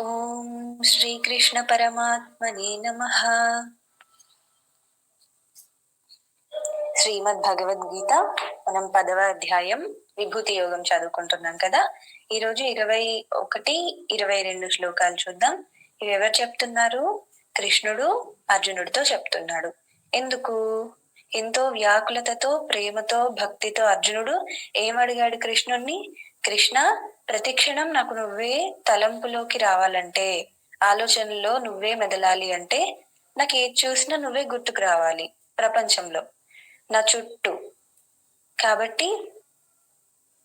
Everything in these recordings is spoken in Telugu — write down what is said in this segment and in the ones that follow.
ఓం శ్రీకృష్ణ పరమాత్మనే నమ. శ్రీమద్ భగవద్గీత మనం పదవ అధ్యాయం విభూతి యోగం చదువుకుంటున్నాం కదా. ఈరోజు ఇరవై ఒకటి ఇరవై రెండు శ్లోకాలు చూద్దాం. ఇవి ఎవరు చెప్తున్నారు? కృష్ణుడు అర్జునుడితో చెప్తున్నాడు. ఎందుకు? ఎంతో వ్యాకులతతో ప్రేమతో భక్తితో అర్జునుడు ఏమడిగాడు కృష్ణుణ్ణి? కృష్ణ ప్రతిక్షణం నాకు నువ్వే తలంపులోకి రావాలంటే ఆలోచనలో నువ్వే మెదలాలి అంటే నాకు ఏది చూసినా నువ్వే గుర్తుకు రావాలి ప్రపంచంలో. నా చుట్టూ. కాబట్టి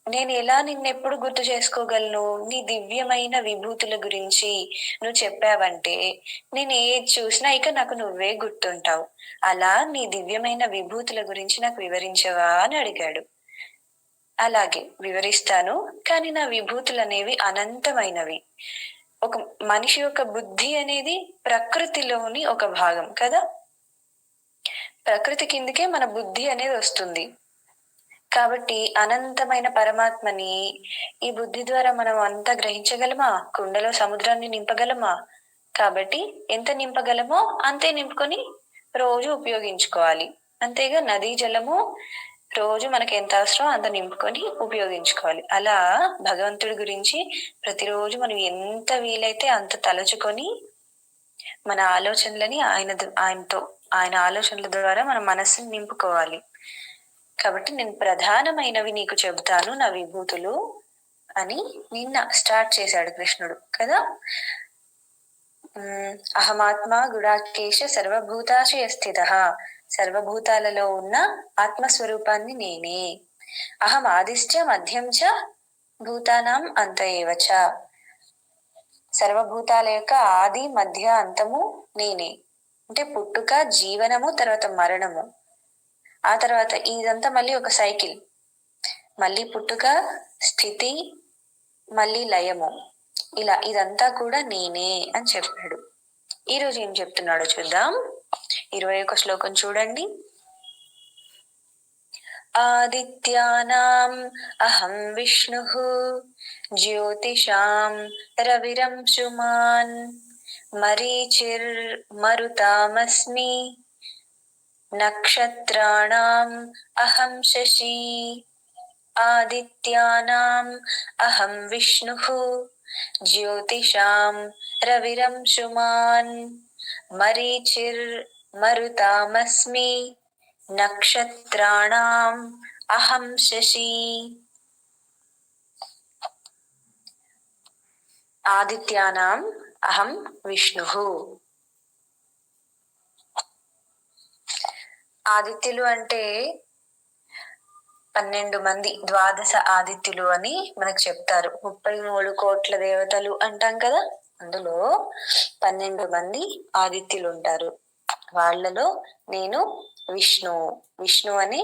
నేను ఎలా నిన్నెప్పుడు గుర్తు చేసుకోగలను? నీ దివ్యమైన విభూతుల గురించి నువ్వు చెప్పావంటే నేను ఏది చూసినా ఇక నాకు నువ్వే గుర్తుంటావు. అలా నీ దివ్యమైన విభూతుల గురించి నాకు వివరించవా అని అడిగాడు. అలాగే వివరిస్తాను. కానీ నా విభూతులు అనేవి అనంతమైనవి. ఒక మనిషి యొక్క బుద్ధి అనేది ప్రకృతిలోని ఒక భాగం కదా? ప్రకృతి కిందకే మన బుద్ధి అనేది వస్తుంది. కాబట్టి అనంతమైన పరమాత్మని ఈ బుద్ధి ద్వారా మనం అంతా గ్రహించగలమా? కుండలో సముద్రాన్ని నింపగలమా? కాబట్టి ఎంత నింపగలమో అంతే నింపుకొని రోజు ఉపయోగించుకోవాలి. అంతేగా నదీ జలము రోజు మనకి ఎంత అవసరం అంత నింపుకొని ఉపయోగించుకోవాలి. అలా భగవంతుడి గురించి ప్రతిరోజు మనం ఎంత వీలైతే అంత తలచుకొని మన ఆలోచనలని ఆయన ఆయనతో ఆయన ఆలోచనల ద్వారా మన మనస్సును నింపుకోవాలి. కాబట్టి నేను ప్రధానమైనవి నీకు చెబుతాను నా విభూతులు అని నిన్న స్టార్ట్ చేశాడు కృష్ణుడు కదా. అహమాత్మ గుడాకేశ సర్వభూతాశయ స్థిత. సర్వభూతాలలో ఉన్న ఆత్మస్వరూపాన్ని నేనే. అహం ఆదిశ్చ మధ్యం చ భూతానాం అంత ఏవచ సర్వభూతాల యొక్క ఆది మధ్య అంతము నేనే. అంటే పుట్టుక జీవనము తర్వాత మరణము. ఆ తర్వాత ఇదంతా మళ్ళీ ఒక సైకిల్. మళ్ళీ పుట్టుక స్థితి మళ్ళీ లయము. ఇలా ఇదంతా కూడా నేనే అని చెప్పాడు. ఈరోజు ఏం చెప్తున్నాడో చూద్దాం. ఇరవై ఒక శ్లోకం చూడండి. ఆదిత్యానాం అహం విష్ణు జ్యోతిషాం రవిరంశుమాన్ మరీచిర్ మరుతామస్మి నక్షత్రాణం అహం శశి ఆదిత్యానాం అహం విష్ణు జ్యోతిషాం రవిరంశుమాన్ మరీచిర్ మరుతామస్మి నక్షత్రాణం అహం శశి ఆదిత్యానాం అహం విష్ణు ఆదిత్యులు అంటే పన్నెండు మంది ద్వాదశ ఆదిత్యులు అని మనకు చెప్తారు. ముప్పై మూడు కోట్ల దేవతలు అంటాం కదా? అందులో పన్నెండు మంది ఆదిత్యులు ఉంటారు వాళ్ళలో నేను విష్ణు విష్ణు అని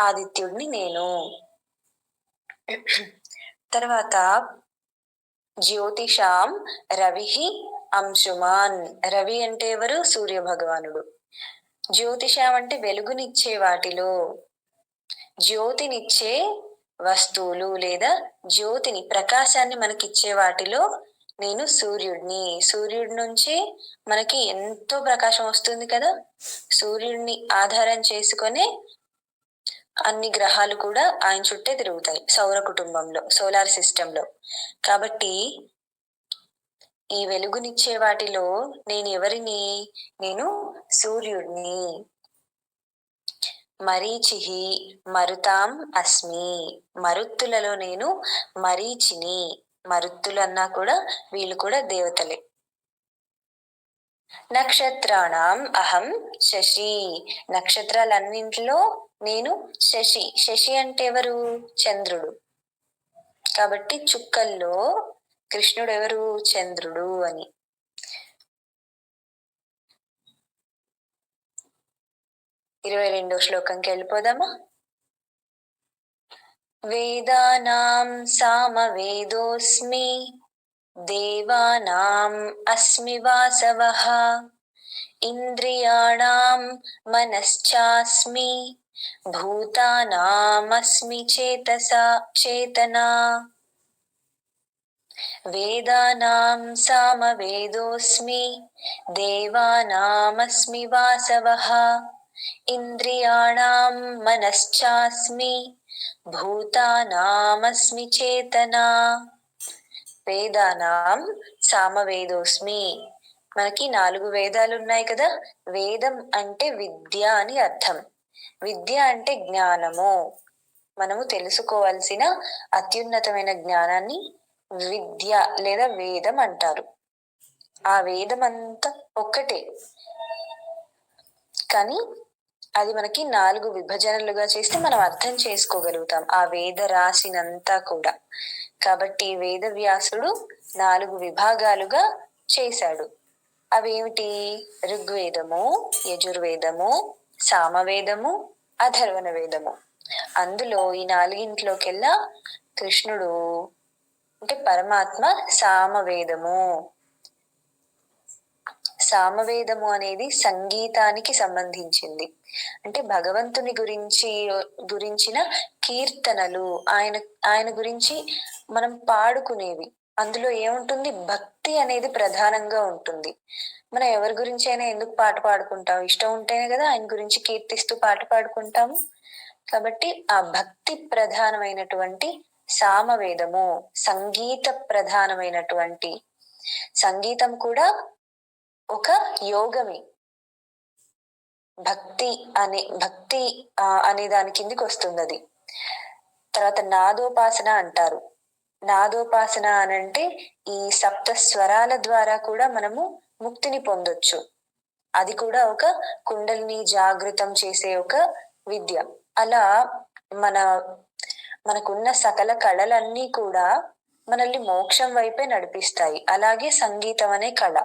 ఆదిత్యుడిని నేను. తర్వాత జ్యోతిషాం రవి అంశుమాన్. రవి అంటే ఎవరు? సూర్య భగవానుడు జ్యోతిషాం అంటే వెలుగునిచ్చే వాటిలో జ్యోతినిచ్చే వస్తువులు లేదా జ్యోతిని ప్రకాశాన్ని మనకిచ్చే వాటిలో నేను సూర్యుడిని. సూర్యుడి నుంచి మనకి ఎంతో ప్రకాశం వస్తుంది కదా. సూర్యుడిని ఆధారం చేసుకొని అన్ని గ్రహాలు కూడా ఆయన చుట్టే తిరుగుతాయి సౌర కుటుంబంలో సోలార్ సిస్టంలో. కాబట్టి ఈ వెలుగునిచ్చే వాటిలో నేను ఎవరిని? నేను సూర్యుడిని. మరీచిహి మరుతాం అస్మి. మరుత్తులలో నేను మరీచిని. మరుత్తులు అన్నా కూడా వీళ్ళు కూడా దేవతలే. నక్షత్రాణం అహం శశి. నక్షత్రాలన్నింటిలో నేను శశి. శశి అంటే ఎవరు? చంద్రుడు. కాబట్టి చుక్కల్లో కృష్ణుడు ఎవరు? చంద్రుడు అని. ఇరవై రెండో శ్లోకంకి వెళ్ళిపోదామా? वेदानां सामवेदोऽस्मि देवानाम् अस्मि वासवः इन्द्रियाणां मनश्चास्मि भूतानामस्मि चेतसा चेतना। वेदानां सामवेदोऽस्मि देवानामस्मि वासवः इन्द्रियाणां मनश्चास्मि భూతానామస్మి చేతనా? వేదానాం సామవేదోస్మి. మనకి నాలుగు వేదాలు ఉన్నాయి కదా. వేదం అంటే విద్య అని అర్థం. విద్య అంటే జ్ఞానము. మనము తెలుసుకోవాల్సిన అత్యున్నతమైన జ్ఞానాన్ని విద్య లేదా వేదం అంటారు. ఆ వేదం అంతా ఒక్కటే. కానీ అది మనకి నాలుగు విభజనలుగా చేస్తే మనం అర్థం చేసుకోగలుగుతాం ఆ వేద రాసినంతా కూడా. కాబట్టి వేద వ్యాసుడు నాలుగు విభాగాలుగా చేశాడు. అవేమిటి? ఋగ్వేదము యజుర్వేదము సామవేదము అధర్వణ వేదము అందులో ఈ నాలుగింట్లోకెల్లా కృష్ణుడు అంటే పరమాత్మ సామవేదము. సామవేదము అనేది సంగీతానికి సంబంధించింది. అంటే భగవంతుని గురించి గురించిన కీర్తనలు ఆయన ఆయన గురించి మనం పాడుకునేవి. అందులో ఏముంటుంది? భక్తి అనేది ప్రధానంగా ఉంటుంది. మనం ఎవరి గురించి అయినా ఎందుకు పాట పాడుకుంటాం? ఇష్టం ఉంటేనే కదా ఆయన గురించి కీర్తిస్తూ పాట పాడుకుంటాము. కాబట్టి ఆ భక్తి ప్రధానమైనటువంటి సామవేదము సంగీత ప్రధానమైనటువంటి సంగీతం కూడా ఒక యోగమే. భక్తి అనే భక్తి అనే దాని కిందికి వస్తుంది అది తర్వాత నాదోపాసన అంటారు. నాదోపాసన అనంటే ఈ సప్త స్వరాల ద్వారా కూడా మనము ముక్తిని పొందొచ్చు. అది కూడా ఒక కుండలిని జాగృతం చేసే ఒక విద్య. అలా మన మనకున్న సకల కళలన్నీ కూడా మనల్ని మోక్షం వైపే నడిపిస్తాయి. అలాగే సంగీతం అనే కళ.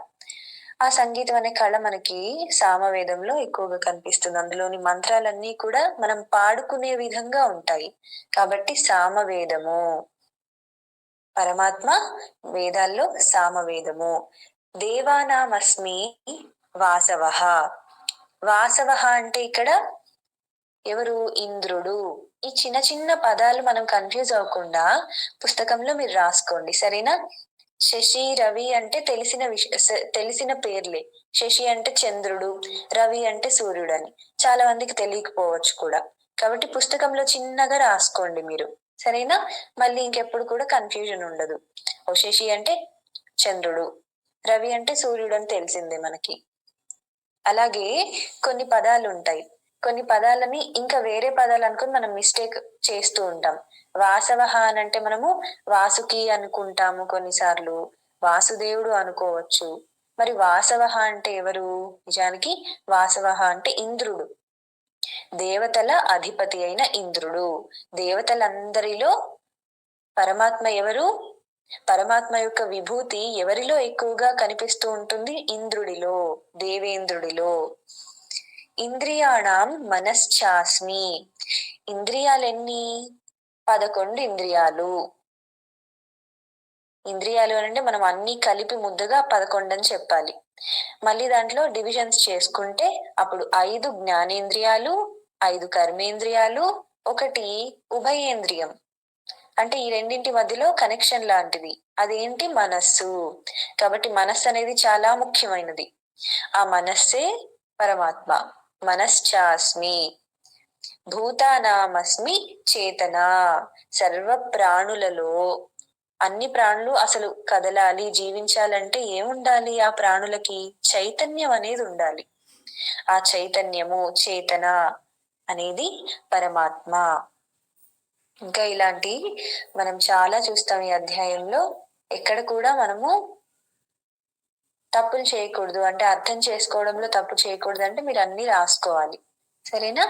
ఆ సంగీతం అనే కళ మనకి సామవేదంలో ఎక్కువగా కనిపిస్తుంది. అందులోని మంత్రాలన్నీ కూడా మనం పాడుకునే విధంగా ఉంటాయి. కాబట్టి సామవేదము. పరమాత్మ వేదాల్లో సామవేదము. దేవానామస్మి వాసవ వాసవ అంటే ఇక్కడ ఎవరు? ఇంద్రుడు. ఈ చిన్న చిన్న పదాలు మనం కన్ఫ్యూజ్ అవ్వకుండా పుస్తకంలో మీరు రాసుకోండి. సరేనా? శశి రవి అంటే తెలిసిన విష తెలిసిన పేర్లే. శశి అంటే చంద్రుడు రవి అంటే సూర్యుడు అని చాలా మందికి తెలియకపోవచ్చు కూడా. కాబట్టి పుస్తకంలో చిన్నగా రాసుకోండి మీరు. సరేనా? మళ్ళీ ఇంకెప్పుడు కూడా కన్ఫ్యూజన్ ఉండదు. ఓ శశి అంటే చంద్రుడు రవి అంటే సూర్యుడు అని తెలిసిందే మనకి. అలాగే కొన్ని పదాలు ఉంటాయి కొన్ని పదాలని ఇంకా వేరే పదాలు అనుకుని మనం మిస్టేక్ చేస్తూ ఉంటాం. వాసవహ అని అంటే మనము వాసుకి అనుకుంటాము కొన్నిసార్లు. వాసుదేవుడు అనుకోవచ్చు. మరి వాసవహ అంటే ఎవరు? నిజానికి వాసవహ అంటే ఇంద్రుడు. దేవతల అధిపతి అయిన ఇంద్రుడు. దేవతలందరిలో పరమాత్మ ఎవరు? పరమాత్మ యొక్క విభూతి ఎవరిలో ఎక్కువగా కనిపిస్తూ ఉంటుంది? ఇంద్రుడిలో దేవేంద్రుడిలో. ఇంద్రియాణం మనశ్చాస్మి. ఇంద్రియాలెన్ని? పదకొండు ఇంద్రియాలు. ఇంద్రియాలు అంటే మనం అన్ని కలిపి ముద్దగా పదకొండు అని చెప్పాలి. మళ్ళీ దాంట్లో డివిజన్స్ చేసుకుంటే అప్పుడు ఐదు జ్ఞానేంద్రియాలు ఐదు కర్మేంద్రియాలు ఒకటి ఉభయేంద్రియం. అంటే ఈ రెండింటి మధ్యలో కనెక్షన్ లాంటిది. అదేంటి? మనస్సు. కాబట్టి మనస్సు అనేది చాలా ముఖ్యమైనది. ఆ మనస్సే పరమాత్మ. మనశ్చాస్మి. భూతానామస్మి చేతన? సర్వ ప్రాణులలో అన్ని ప్రాణులు అసలు కదలాలి జీవించాలంటే ఏముండాలి ఆ ప్రాణులకి? చైతన్యం అనేది ఉండాలి. ఆ చైతన్యము చేతన అనేది పరమాత్మ. ఇంకా ఇలాంటి మనం చాలా చూస్తాం ఈ అధ్యాయంలో. ఎక్కడ కూడా మనము తప్పులు చేయకూడదు. అంటే అర్థం చేసుకోవడంలో తప్పు చేయకూడదు అంటే మీరు అన్ని రాసుకోవాలి. సరేనా?